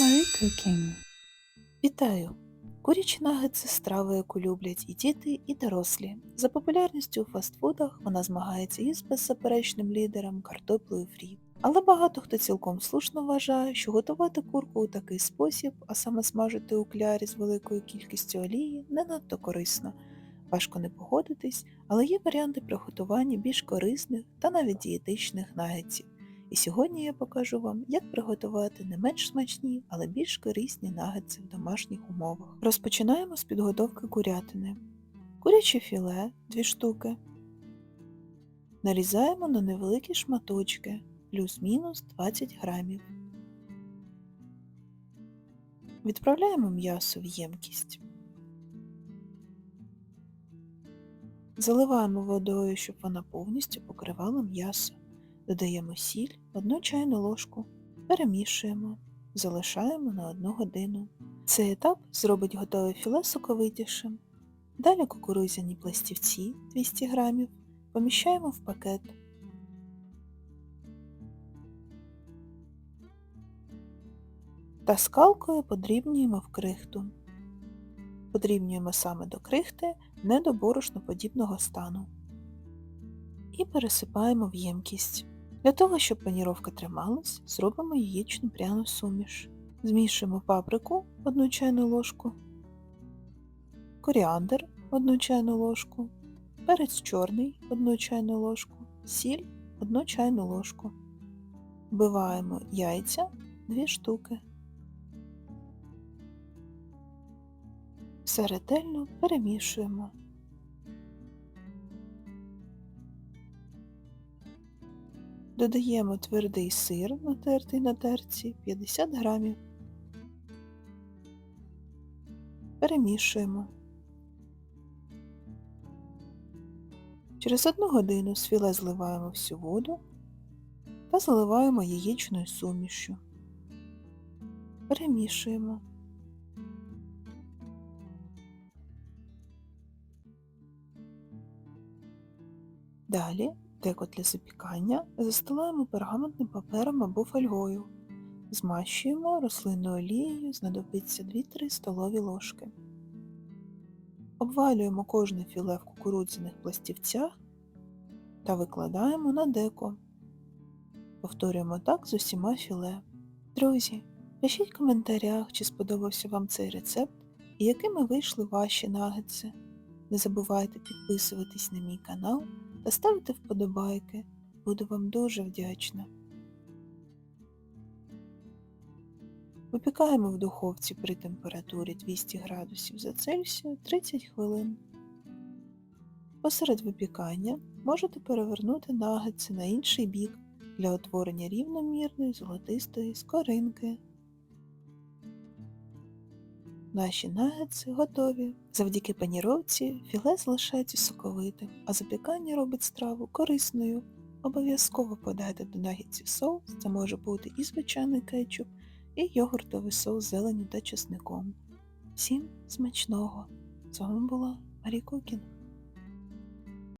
Marie Cooking. Вітаю! Курячі нагетси – це страва, яку люблять і діти, і дорослі. За популярністю у фастфудах вона змагається із беззаперечним лідером картоплею фрі. Але багато хто цілком слушно вважає, що готувати курку у такий спосіб, а саме смажити у клярі з великою кількістю олії, не надто корисно. Важко не погодитись, але є варіанти приготування більш корисних та навіть дієтичних нагетсів. І сьогодні я покажу вам, як приготувати не менш смачні, але більш корисні нагетси в домашніх умовах. Розпочинаємо з підготовки курятини. Куряче філе 2 штуки. Нарізаємо на невеликі шматочки, плюс-мінус 20 грамів. Відправляємо м'ясо в ємкість. Заливаємо водою, щоб вона повністю покривала м'ясо. Додаємо сіль, 1 чайну ложку, перемішуємо, залишаємо на 1 годину. Цей етап зробить готове філе соковитішим. Далі кукурудзяні пластівці 200 г поміщаємо в пакет. Та скалкою подрібнюємо в крихту. Подрібнюємо саме до крихти, не до борошноподібного стану. І пересипаємо в ємкість. Для того, щоб паніровка трималась, зробимо яєчну пряну суміш. Змішуємо паприку 1 чайну ложку, коріандр 1 чайну ложку, перець чорний 1 чайну ложку, сіль 1 чайну ложку. Вбиваємо яйця 2 штуки. Все ретельно перемішуємо. Додаємо твердий сир, натертий на терці 50 грамів. Перемішуємо. Через одну годину з філе зливаємо всю воду та заливаємо яєчною сумішю. Перемішуємо. Далі деко для запікання застилаємо пергаментним папером або фольгою. Змащуємо рослинною олією, знадобиться 2-3 столові ложки. Обвалюємо кожне філе в кукурудзяних пластівцях та викладаємо на деко. Повторюємо так з усіма філе. Друзі, пишіть в коментарях, чи сподобався вам цей рецепт і якими вийшли ваші нагетси. Не забувайте підписуватись на мій канал та ставте вподобайки. Буду вам дуже вдячна. Випікаємо в духовці при температурі 200 градусів за Цельсію 30 хвилин. Посеред випікання можете перевернути нагетси на інший бік для утворення рівномірної золотистої скоринки. Наші нагетси готові. Завдяки паніровці філе залишається соковитим, а запікання робить страву корисною. Обов'язково подайте до нагетсів соус, це може бути і звичайний кетчуп, і йогуртовий соус з зеленю та чесником. Всім смачного! З вами була Марі Кукін.